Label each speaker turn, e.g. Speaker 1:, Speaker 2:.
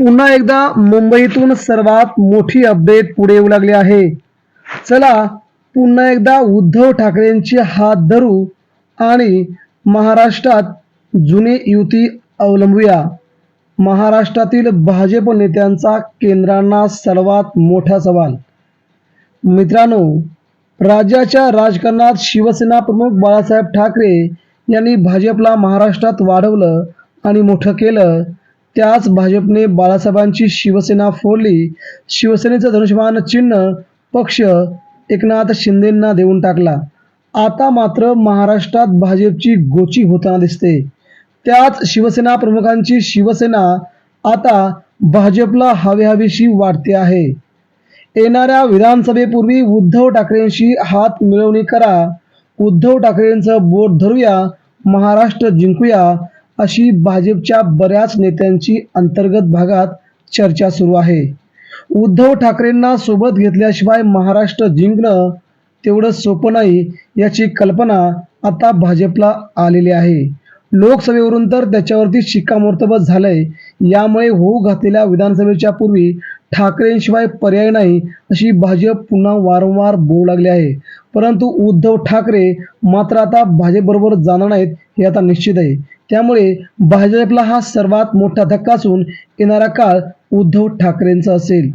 Speaker 1: पुन्हा एकदा मुंबईतून सर्वात मोठी अपडेट पुढे येऊ लागली आहे. चला पुन्हा एकदा उद्धव ठाकरेंची हात धरू आणि महाराष्ट्रात जुनी युती अवलंबूया. महाराष्ट्रातील भाजप नेत्यांचा केंद्रांना सर्वात मोठा सवाल. मित्रांनो राज्याच्या राजकारणात शिवसेना प्रमुख बाळासाहेब ठाकरे यांनी भाजपला महाराष्ट्रात वाढवलं आणि मोठं केलं. त्याच भाजपने बाळासाहेबांची शिवसेना फोडली. शिवसेनेचं धनुष्यमान चिन्ह पक्ष एकनाथ शिंदेंना देऊन टाकला. आता मात्र महाराष्ट्रात भाजपची गोची होताना दिसते. त्याच शिवसेना प्रमुखांची शिवसेना आता भाजपला हवी हवीशी वाटते आहे. येणाऱ्या विधानसभेपूर्वी उद्धव ठाकरेंशी हात मिळवणी करा. उद्धव ठाकरेंचं बोट धरूया. महाराष्ट्र जिंकूया. अशी भाजपच्या बऱ्याच नेत्यांची अंतर्गत भागात चर्चा सुरू आहे. उद्धव ठाकरेंना सोबत घेतल्याशिवाय महाराष्ट्र जिंकणं तेवढं सोपं नाही याची कल्पना आता भाजपला आलेली आहे. लोकसभेवरून तर त्याच्यावरती शिक्कामोर्तब झालंय. यामुळे होऊ घातलेल्या विधानसभेच्या पूर्वी ठाकरेंशिवाय पर्याय नाही अशी भाजप पुन्हा वारंवार बोलू लागली आहे. परंतु उद्धव ठाकरे मात्र आता भाजपबरोबर जाणार नाहीत हे आता निश्चित आहे. त्यामुळे भाजपला हा सर्वात मोठा धक्का असून येणारा काळ उद्धव ठाकरेंचा असेल.